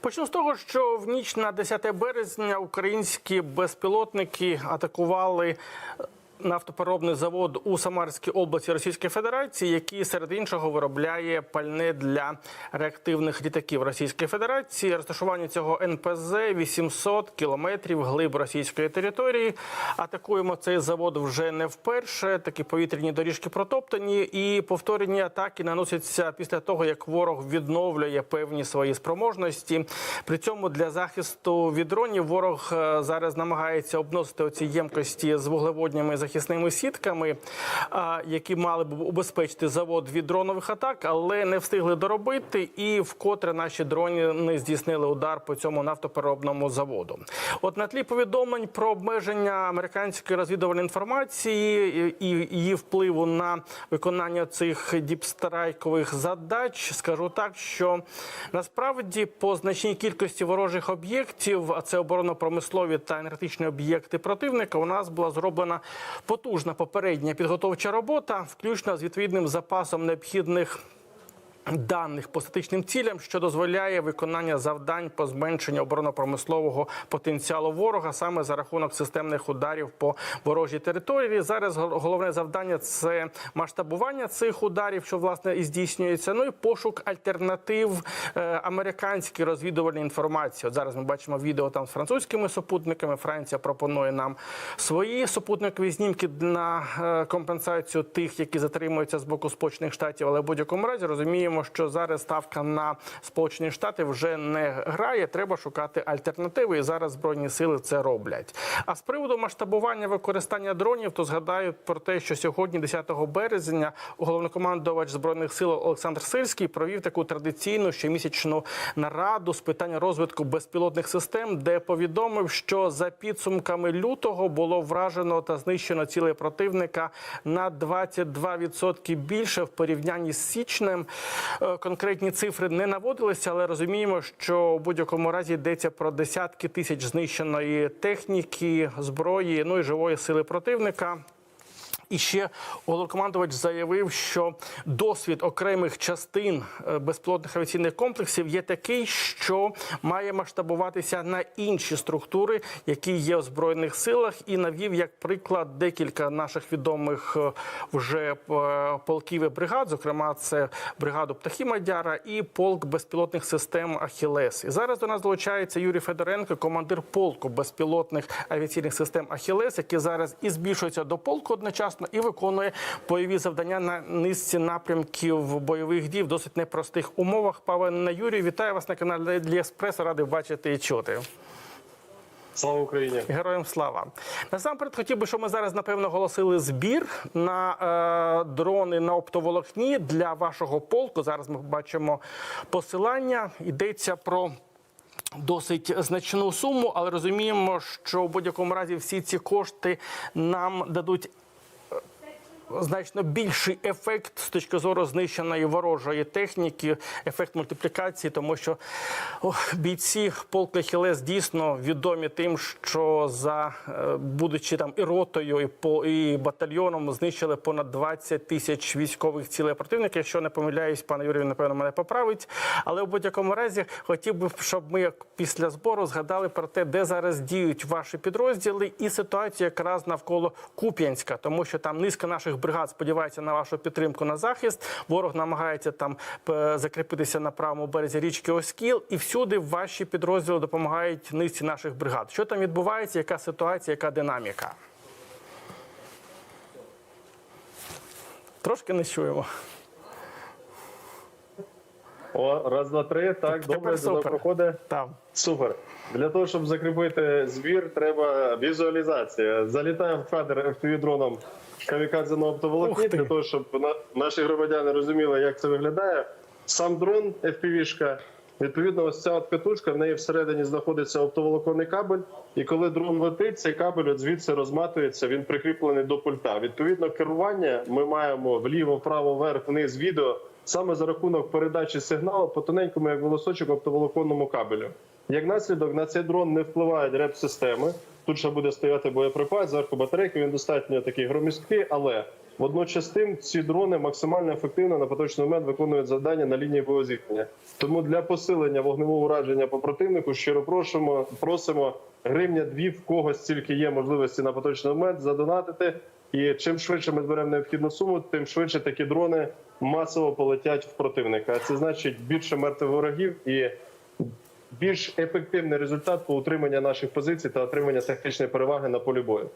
Почну з того, що в ніч на 10 березня українські безпілотники атакували нафтопереробний завод у Самарській області Російської Федерації, який серед іншого виробляє пальне для реактивних літаків Російської Федерації. Розташування цього НПЗ 800 кілометрів глиб російської території. Атакуємо цей завод вже не вперше. Такі повітряні доріжки протоптані, і повторені атаки наносяться після того, як ворог відновлює певні свої спроможності. При цьому для захисту від дронів ворог е, зараз намагається обносити оці ємкості з вуглеводніми захисними сітками, які мали б убезпечити завод від дронових атак, але не встигли доробити. І вкотре наші дрони не здійснили удар по цьому нафтопереробному заводу. От на тлі повідомлень про обмеження американської розвідувальної інформації і її впливу на виконання цих діпстрайкових задач, скажу так, що насправді по значній кількості ворожих об'єктів, а це оборонно-промислові та енергетичні об'єкти противника, у нас була зроблена потужна попередня підготовча робота, включно з відповідним запасом необхідних. Даних по статичним цілям, що дозволяє виконання завдань по зменшенню оборонно-промислового потенціалу ворога саме за рахунок системних ударів по ворожій території. Зараз головне завдання це масштабування цих ударів, що власне і здійснюється. Ну і пошук альтернатив е, американській розвідувальній інформації. От зараз ми бачимо відео там з французькими супутниками. Франція пропонує нам свої супутникові знімки на е, компенсацію тих, які затримуються з боку Сполучених Штатів, але в будь-якому разі розуміємо, що зараз ставка на Сполучені Штати вже не грає. Треба шукати альтернативи, і зараз збройні сили це роблять. А з приводу масштабування використання дронів, то згадаю про те, що сьогодні, 10 березня, головнокомандувач збройних сил Олександр Сирський провів таку традиційну щомісячну нараду з питань розвитку безпілотних систем, де повідомив, що за підсумками лютого було вражено та знищено ціле противника на 22% більше в порівнянні з січнем. Е, Конкретні цифри не наводилися, але розуміємо, що у будь-якому разі йдеться про десятки тисяч знищеної техніки, зброї, ну і живої сили противника. І ще головнокомандувач заявив, що досвід окремих частин е, безпілотних авіаційних комплексів є такий, що має масштабуватися на інші структури, які є в збройних силах, і навів як приклад декілька наших відомих е, вже е, полків і бригад. Зокрема, це бригаду Птахі Мадяра і полк безпілотних систем Ахілес. І зараз до нас долучається Юрій Федоренко, командир полку безпілотних авіаційних систем Ахілес, який зараз і збільшується до полку одночасно і виконує бойові завдання на низці напрямків бойових дій в досить непростих умовах. Павел Юрій, вітаю вас на каналі Лі Еспресо. Радий бачити і чути. Слава Україні! Героям слава насамперед хотів би, щоб ми зараз напевно оголосили збір на е, дрони на оптоволокні для вашого полку. Зараз ми бачимо посилання. Йдеться про. Досить значну суму, але розуміємо, що в будь-якому разі всі ці кошти нам дадуть значно більший ефект з точки зору знищеної ворожої техніки, ефект мультиплікації, тому що бійці полку Хілес дійсно відомі тим, що за е, будучи там і ротою, і по і батальйоном знищили понад 20 тисяч військових цілей противника. Якщо не помиляюсь, пане Юрію, напевно, мене поправить. Але в будь-якому разі хотів би, щоб ми як після збору згадали про те, де зараз діють ваші підрозділи, і ситуацію якраз навколо Куп'янська, тому що там низка наших бригад сподівається на вашу підтримку на захист. Ворог намагається там е, закріпитися на правому березі річки Оскіл, і всюди ваші підрозділи допомагають низці наших бригад. Що там відбувається? Яка ситуація, яка динаміка? Трошки не чуємо. О, раз, два, три. Так, Тепер добре, супер. проходить. Там. Супер. Для того, щоб закріпити збір, треба візуалізація. Залітаємо в кадр FPV-дроном камікадзе на оптоволокні, для того, щоб на- наші громадяни розуміли, як це виглядає. Сам дрон FPV-шка, відповідно, ось ця от катушка, в неї всередині знаходиться оптоволоконний кабель, і коли дрон летить, цей кабель от звідси розматується, він прикріплений до пульта. Відповідно, керування ми маємо вліво, вправо, вверх, вниз відео саме за рахунок передачі сигналу по тоненькому, як волосочок, оптоволоконному кабелю. Як наслідок на цей дрон не впливають реп-системи. Тут ще буде стояти боєприпас, зверху батарейки, він достатньо такий громісткий, але Водночас тим ці дрони максимально ефективно на поточний момент виконують завдання на лінії бойового зіткнення. Тому для посилення вогневого ураження по противнику щиро просимо, просимо гривня дві в когось тільки є можливості на поточний момент задонатити. І чим швидше ми зберемо необхідну суму, тим швидше такі дрони масово полетять в противника. Це значить більше мертвих ворогів і більш ефективний результат по утриманню наших позицій та отримання тактичної переваги на полі бою.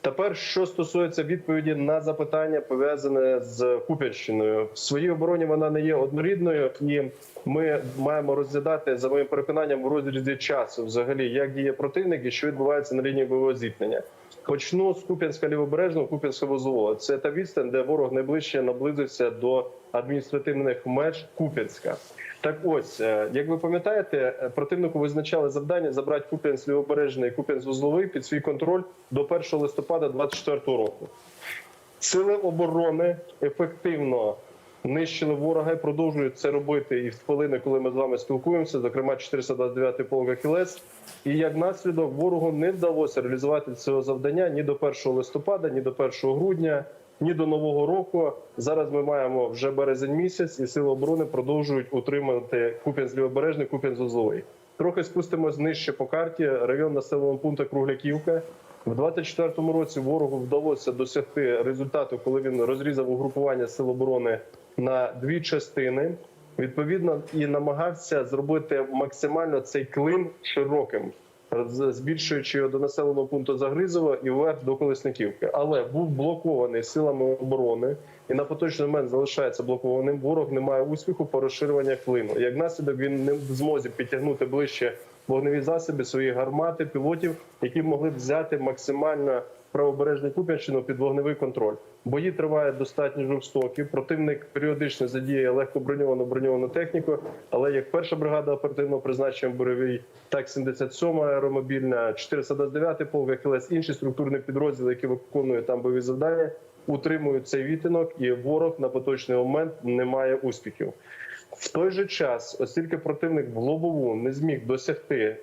Тепер, що стосується відповіді на запитання, пов'язане з Куп'янщиною, в своїй обороні вона не є однорідною, і ми маємо розглядати за моїм переконанням в розрізі часу, взагалі, як діє противник і що відбувається на лінії бойового зіткнення. Почну з Куп'янська лівобережного, Куп'янська вузлового. Це та відстань, де ворог найближче наблизився до адміністративних меж Куп'янська. Так ось, е, як ви пам'ятаєте, е, противнику визначали завдання забрати Куп'янськ лівобережний і Куп'янськ вузловий під свій контроль до 1 листопада 2024 року. Сили оборони ефективно нищили ворога і продовжують це робити і в хвилини, коли ми з вами спілкуємося, зокрема 429 полк Ахілес. І як наслідок ворогу не вдалося реалізувати цього завдання ні до 1 листопада, ні до 1 грудня, ні до нового року. Зараз ми маємо вже березень місяць, і сили оборони продовжують утримувати Куп'янськ лівобережний, Куп'янськ узловий. Трохи спустимось нижче по карті. Район населеного пункту Кругляківка. В 24-му році ворогу вдалося досягти результату, коли він розрізав угрупування сил оборони на дві частини. Відповідно, і намагався зробити максимально цей клин широким, збільшуючи його до населеного пункту Загризова і вверх до Колесниківки. Але був блокований силами оборони і на поточний момент залишається блокованим. Ворог не має успіху по розширюванню клину. Як наслідок він не в змозі підтягнути ближче вогневі засоби, свої гармати, пілотів, які могли б взяти максимально правобережну Куп'янщину під вогневий контроль. Бої тривають достатньо жорстокі. Противник періодично задіє легко броньовану броньовану техніку. Але як перша бригада оперативного призначення бойовий, так 77 аеромобільна, 429 полк, ХЛС, інші структурні підрозділи, які виконують там бойові завдання, утримують цей відтинок, і ворог на поточний момент не має успіхів. В той же час, оскільки противник в лобову не зміг досягти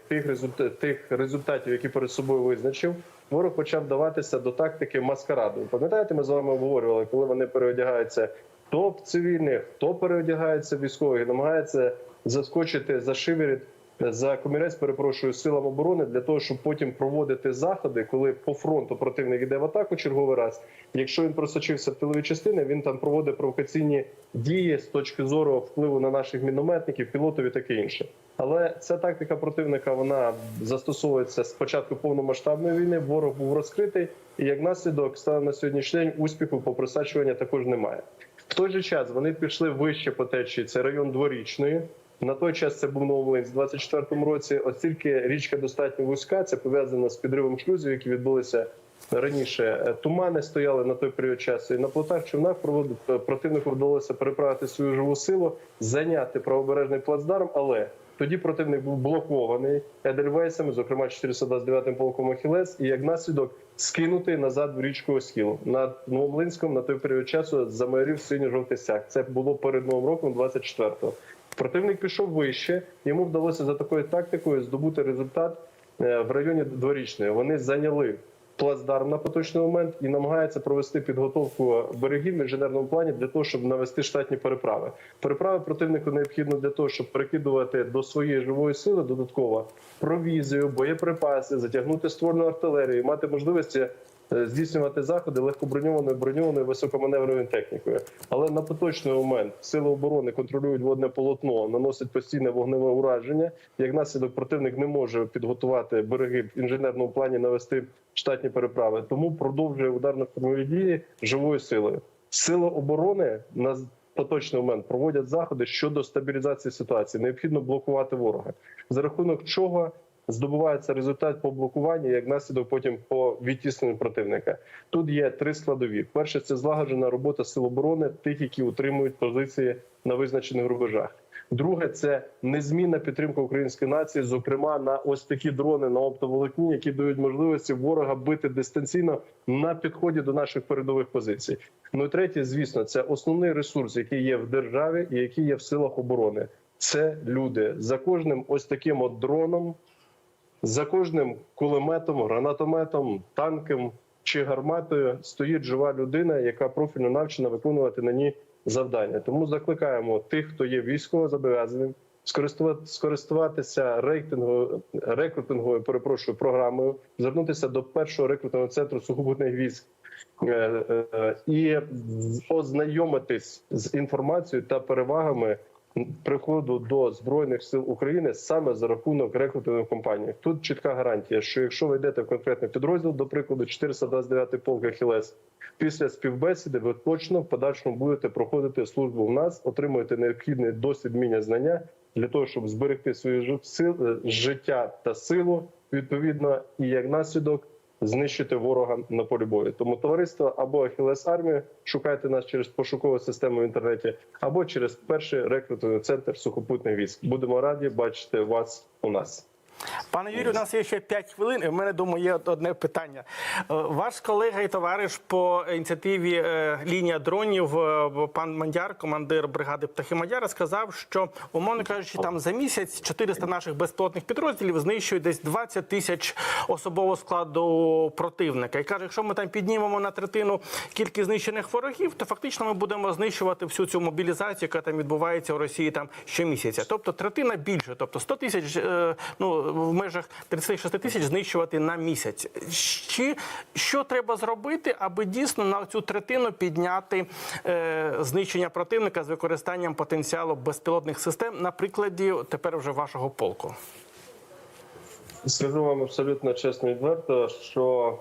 тих результатів, які перед собою визначив, ворог почав даватися до тактики маскараду. Пам'ятаєте, ми з вами обговорювали, коли вони переодягаються то в цивільних, то переодягається військових, намагається заскочити за шиворіт за комірець, перепрошую, силам оборони для того, щоб потім проводити заходи, коли по фронту противник йде в атаку черговий раз. Якщо він просочився в тилові частини, він там проводить провокаційні дії з точки зору впливу на наших мінометників, пілотів і таке інше. Але ця тактика противника вона застосовується з початку повномасштабної війни. Ворог був розкритий, і як наслідок станом на сьогоднішній день успіху по просачуванню також немає. В той же час вони пішли вище по течії. Це район дворічної. На той час це був Новолинськ в 24-му році. Оскільки річка достатньо вузька, це пов'язано з підривом шлюзів, які відбулися раніше. Е, Тумани стояли на той період часу. І на плотах човнах провод- противнику вдалося переправити свою живу силу, зайняти правобережний плацдарм, але тоді противник був блокований Едельвейсами, зокрема 429-м полком Ахілес, і як наслідок скинутий назад в річку Оскіл. Над Новомлинськом на той період часу замайорів синьо-жовтий стяг. Це було перед новим роком, 24-го. Противник пішов вище. Йому вдалося за такою тактикою здобути результат е, в районі дворічної. Вони зайняли плацдарм на поточний момент і намагаються провести підготовку берегів в інженерному плані для того, щоб навести штатні переправи. Переправи противнику необхідно для того, щоб перекидувати до своєї живої сили додатково провізію, боєприпаси, затягнути ствольну артилерію, мати можливості. Е, Здійснювати заходи легкоброньованою броньованою високоманевровою технікою, але на поточний момент сили оборони контролюють водне полотно, наносять постійне вогневе ураження. Як наслідок противник не може підготувати береги в інженерному плані, навести штатні переправи. Тому продовжує ударно-штурмові дії живою силою. Сили оборони на поточний момент проводять заходи щодо стабілізації ситуації. Необхідно блокувати ворога, за рахунок чого здобувається результат по блокуванню, як наслідок потім по відтісненню противника. Тут є три складові: перше це злагоджена робота сил оборони, тих, які утримують позиції на визначених рубежах. Друге це незмінна підтримка української нації, зокрема на ось такі дрони на оптоволокні, які дають можливості ворога бити дистанційно на підході до наших передових позицій. Ну і третє, звісно, це основний ресурс, який є в державі і який є в силах оборони. Це люди за кожним ось таким от дроном, за кожним кулеметом, гранатометом, танком, чи гарматою стоїть жива людина, яка профільно навчена виконувати на ній завдання. Тому закликаємо тих, хто є військовозобов'язаним, скористувати- скористуватися рейтинговою рекрутинговою, перепрошую, програмою, звернутися до першого рекрутного центру сухопутних військ. е, е, І ознайомитись з інформацією та перевагами приходу до збройних сил України саме за рахунок рекрутингових компаній. Тут чітка гарантія, що якщо ви йдете в конкретний підрозділ, до прикладу, 429 полк Ахілес, після співбесіди ви точно в подальшому будете проходити службу в нас, отримуєте необхідний досвід, вміння, знання для того, щоб зберегти своє е, життя та силу відповідно, і як наслідок знищити ворога на полі бою. Тому товариство або Ахілес армію шукайте нас через пошукову систему в інтернеті, або через перший рекрутинговий центр сухопутних військ. Будемо раді бачити вас у нас. Пане Юрію, у нас є ще 5 хвилин. і в мене думаю, є одне питання. Е, Ваш колега і товариш по ініціативі е, лінія дронів, е, пан Мандяр, командир бригади птахи Мандяра, сказав, що умовно кажучи, там за місяць 400 наших безпілотних підрозділів знищують десь 20 тисяч особового складу противника. І каже, якщо ми там піднімемо на третину кількість знищених ворогів, то фактично ми будемо знищувати всю цю мобілізацію, яка там відбувається у Росії там щомісяця. Тобто третина більше, тобто 100 тисяч, ну в межах 36 тисяч знищувати на місяць. Чи що треба зробити, аби дійсно на цю третину підняти е, знищення противника з використанням потенціалу безпілотних систем на прикладі тепер вже вашого полку? Скажу вам абсолютно чесно і відверто, що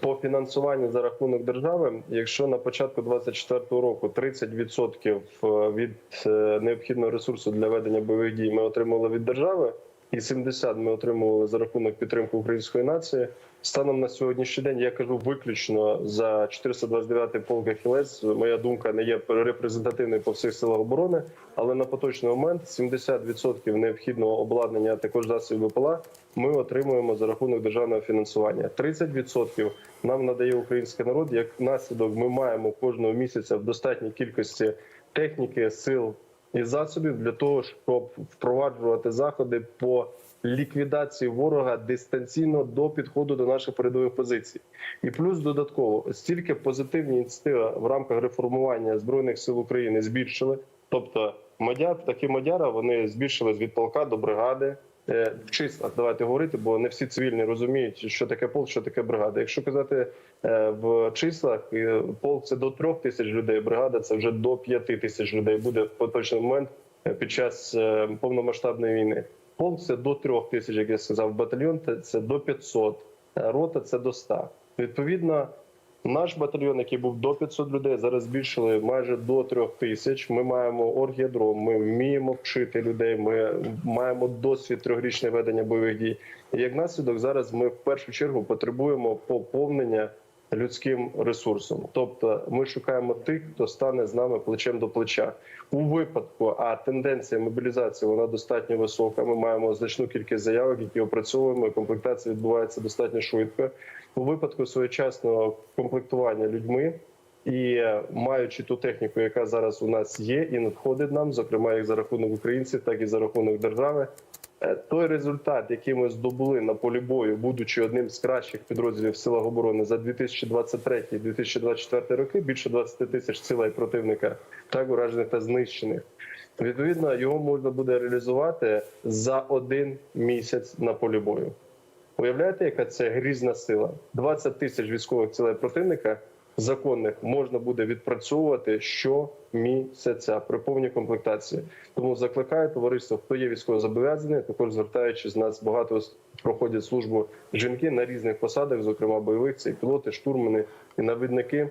по фінансуванню за рахунок держави, якщо на початку 2024 року 30% від е, необхідного ресурсу для ведення бойових дій ми отримали від держави, і 70% ми отримували за рахунок підтримки української нації. Станом на сьогоднішній день я кажу виключно за 429-й полк Ахілес. Моя думка не є репрезентативною по всіх силах оборони, але на поточний момент 70% необхідного обладнання, також засобів БПЛА, ми отримуємо за рахунок державного фінансування. 30% нам надає український народ. Як наслідок, ми маємо кожного місяця в достатній кількості техніки, сил і засобів для того, щоб впроваджувати заходи по ліквідації ворога дистанційно до підходу до наших передових позицій. І плюс додатково стільки позитивні ініціативи в рамках реформування збройних сил України збільшили. Тобто, мадяр такі мадяра вони збільшились від полка до бригади. Е, В числах давайте говорити, бо не всі цивільні розуміють, що таке полк, що таке бригада. Якщо казати е, в числах, е, полк це до трьох тисяч людей, бригада це вже до п'яти тисяч людей. Буде в поточний момент е, під час е, повномасштабної війни. Полк це до трьох тисяч, як я сказав. Батальйон це- до 500, е, рота це до 100. Відповідно, наш батальйон, який був до 500 людей, зараз збільшили майже до 3 тисяч. Ми маємо оргіадром, ми вміємо вчити людей. Ми маємо досвід трьохрічне ведення бойових дій. І як наслідок, зараз ми в першу чергу потребуємо поповнення людським ресурсом. Тобто, ми шукаємо тих, хто стане з нами плечем до плеча. У випадку, а тенденція мобілізації вона достатньо висока. Ми маємо значну кількість заявок, які опрацьовуємо. Комплектація відбувається достатньо швидко. У випадку своєчасного комплектування людьми. І маючи ту техніку, яка зараз у нас є, і надходить нам, зокрема як за рахунок українців, так і за рахунок держави. Е, Той результат, який ми здобули на полі бою, будучи одним з кращих підрозділів силах оборони за 2023-2024 роки, більше 20 тисяч цілей противника, так уражених та знищених. Відповідно, його можна буде реалізувати за один місяць на полі бою. Уявляєте, яка це грізна сила? 20 тисяч військових цілей противника законних можна буде відпрацьовувати щомісяця при повній комплектації. Тому закликаю товариство, хто є військовозобов'язаний, також звертаючись, нас багато проходять службу жінки на різних посадах, зокрема бойових, це і пілоти, штурмани і навідники.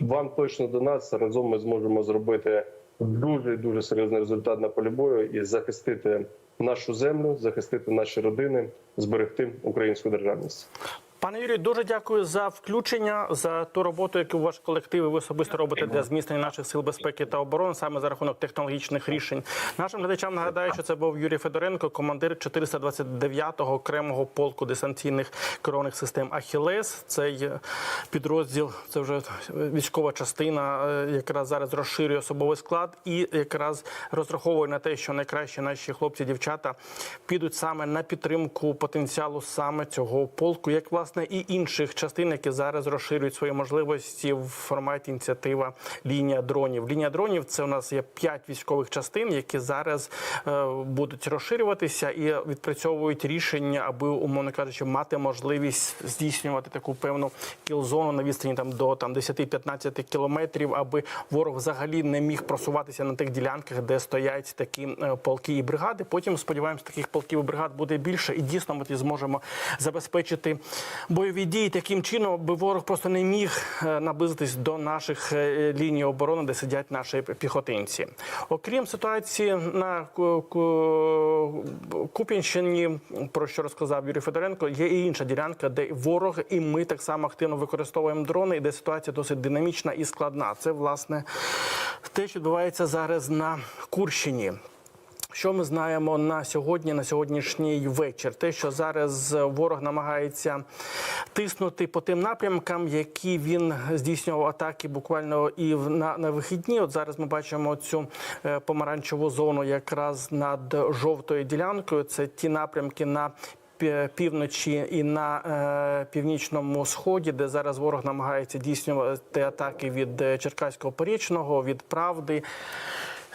Вам точно до нас разом ми зможемо зробити дуже дуже серйозний результат на полі бою і захистити нашу землю, захистити наші родини, зберегти українську державність. Пане Юрію, дуже дякую за включення за ту роботу, яку ваш колектив і ви особисто робите для зміцнення наших сил безпеки та оборони, саме за рахунок технологічних рішень. Нашим глядачам нагадаю, що це був Юрій Федоренко, командир 429-го окремого полку десантійних керованих систем Ахілес. Цей підрозділ, це вже військова частина, е, якраз зараз розширює особовий склад і якраз розраховує на те, що найкращі наші хлопці, дівчата підуть саме на підтримку потенціалу саме цього полку, як власне власне і інших частин, які зараз розширюють свої можливості в форматі ініціатива лінія дронів. Лінія дронів це у нас є п'ять військових частин, які зараз е, будуть розширюватися і відпрацьовують рішення, аби умовно кажучи, мати можливість здійснювати таку певну кілзону на відстані там до там 10-15 кілометрів, аби ворог взагалі не міг просуватися на тих ділянках, де стоять такі е, полки і бригади. Потім сподіваємось, таких полків і бригад буде більше, і дійсно ми зможемо забезпечити бойові дії таким чином, аби ворог просто не міг е, наблизитись до наших е, ліній оборони, де сидять наші піхотинці. Окрім ситуації на Ку- Ку- Куп'янщині, про що розказав Юрій Федоренко, є і інша ділянка, де ворог і ми так само активно використовуємо дрони, і де ситуація досить динамічна і складна. Це власне те, що відбувається зараз на Курщині. Що ми знаємо на сьогодні, на сьогоднішній вечір? Те, що зараз ворог намагається тиснути по тим напрямкам, які він здійснював атаки буквально і на, на вихідні. От зараз ми бачимо цю е, помаранчеву зону якраз над жовтою ділянкою. Це ті напрямки на Півночі і на е, північному сході, де зараз ворог намагається дійснювати атаки від е, Черкаського порічного, від правди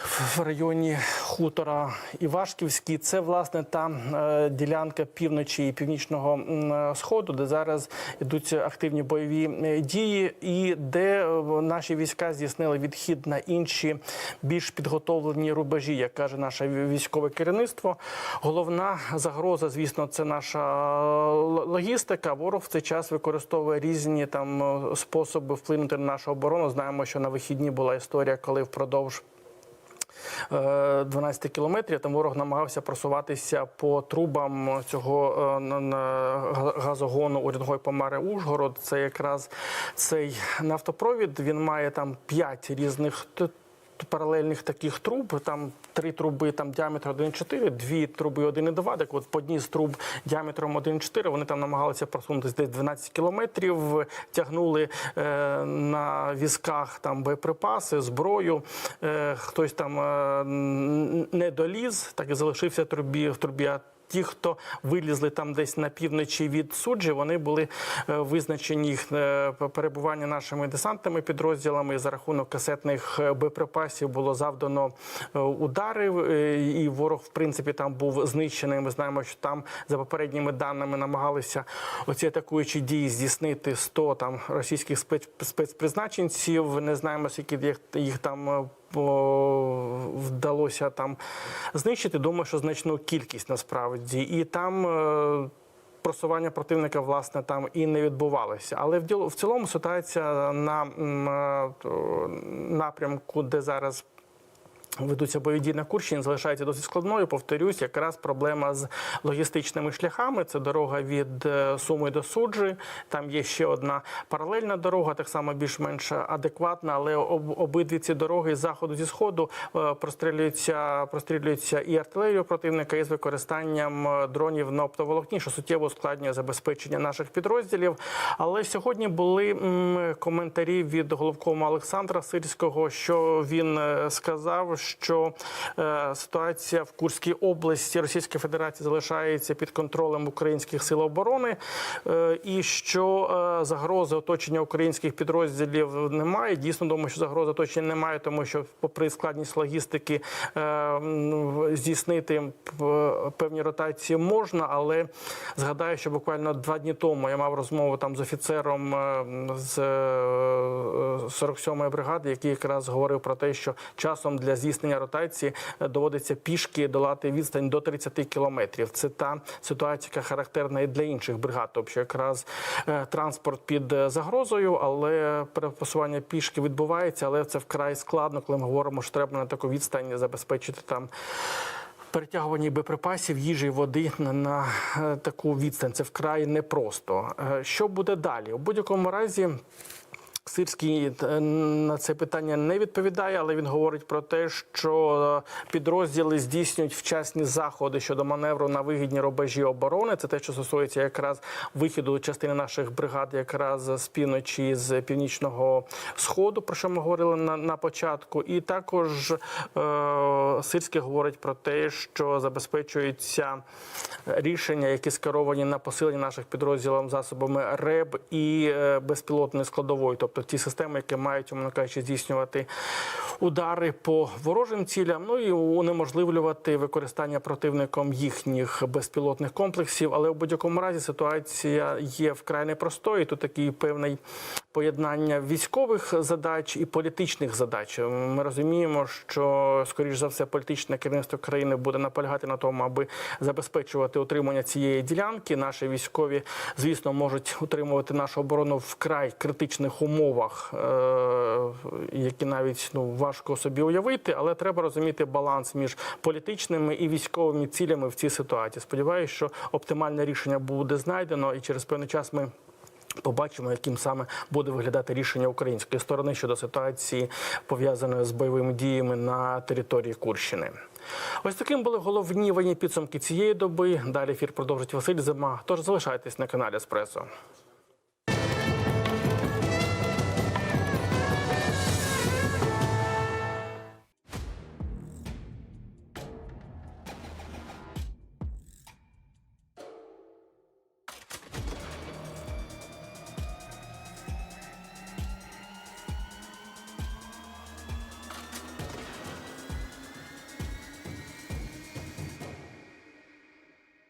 в районі хутора Івашківський. Це власне та е, ділянка півночі і північного е, сходу, де зараз йдуть активні бойові е, дії, і де наші війська здійснили відхід на інші більш підготовлені рубежі, як каже наше військове керівництво. Головна загроза, звісно, це наша логістика. Ворог в цей час використовує різні там способи вплинути на нашу оборону. Знаємо, що на вихідні була історія, коли впродовж 12 кілометрів. Там ворог намагався просуватися по трубам цього е, газогону Урядгой Помари Ужгород. Це якраз цей нафтопровід. Він має там п'ять різних. Паралельних таких труб, там три труби там діаметром 1,4, дві труби 1,2, так от по одній з труб діаметром 1,4, вони там намагалися просунутися десь 12 кілометрів, тягнули е, на візках там боєприпаси, зброю. Е, хтось там е, не доліз, так і залишився трубі в трубі. Ті, хто вилізли там десь на півночі від суджі, вони були е, визначені їх е, перебування нашими десантними підрозділами. За рахунок касетних е, боєприпасів було завдано удари, е, і ворог, в принципі, там був знищений. Ми знаємо, що там за попередніми даними намагалися оці атакуючі дії здійснити 100 там російських спец- спецпризначенців. Не знаємо, скільки їх там. Вдалося там знищити. Думаю, що значну кількість насправді, і там. е, Просування противника власне там і не відбувалося, але в діло в цілому ситуація на е, напрямку, де зараз ведуться бойові на Курщині, залишається досить складною. Повторюсь, якраз проблема з логістичними шляхами. Це дорога від е, Суми до Суджі. Там є ще одна паралельна дорога, так само більш-менш адекватна, але об, обидві ці дороги з заходу зі сходу е, прострілюються, прострілюються і артилерію противника, і з використанням е, дронів на оптоволокні, що суттєво ускладнює забезпечення наших підрозділів. Але сьогодні були коментарі від головкома Олександра Сирського, що він сказав, що е, ситуація в Курській області Російської Федерації залишається під контролем українських сил оборони, е, і що е, загрози оточення українських підрозділів немає. Дійсно, думаю, що загрози оточення немає, тому що, попри складність логістики, здійснити певні ротації можна, але згадаю, що буквально два дні тому я мав розмову там з офіцером з е, 47-ї бригади, який якраз говорив про те, що часом для здійснення ротації е, доводиться пішки долати відстань до 30 кілометрів. Це та ситуація, яка характерна і для інших бригад, тобто якраз е, транспорт під е, загрозою, але пересування пішки відбувається, але це вкрай складно, коли ми говоримо, що треба на таку відстань забезпечити там. Перетягування боєприпасів, їжі, води на, таку відстань це вкрай непросто. Що буде далі? У будь-якому разі Сирський е, на це питання не відповідає, але він говорить про те, що підрозділи здійснюють вчасні заходи щодо маневру на вигідні рубежі оборони. Це те, що стосується якраз вихіду частини наших бригад, якраз з півночі, з північного сходу, про що ми говорили на, на початку. І також е, Сирський говорить про те, що забезпечуються рішення, які скеровані на посилення наших підрозділів засобами РЕБ і е, безпілотної складової, тобто ті системи, які мають, умовно кажучи, здійснювати удари по ворожим цілям, ну і унеможливлювати використання противником їхніх безпілотних комплексів. Але в будь-якому разі ситуація є вкрай непростою. Тут такий певний поєднання військових задач і політичних задач. Ми розуміємо, що скоріш за все політичне керівництво країни буде наполягати на тому, аби забезпечувати утримання цієї ділянки. Наші військові, звісно, можуть утримувати нашу оборону в край критичних умовах, е, які навіть ну важко собі уявити, але треба розуміти баланс між політичними і військовими цілями в цій ситуації. Сподіваюся, що оптимальне рішення буде знайдено, і через певний час ми. Побачимо, яким саме буде виглядати рішення української сторони щодо ситуації пов'язаної з бойовими діями на території Курщини. Ось таким були головні воєнні підсумки цієї доби. Далі ефір продовжить Василь Зима. Тож залишайтесь на каналі Еспресо.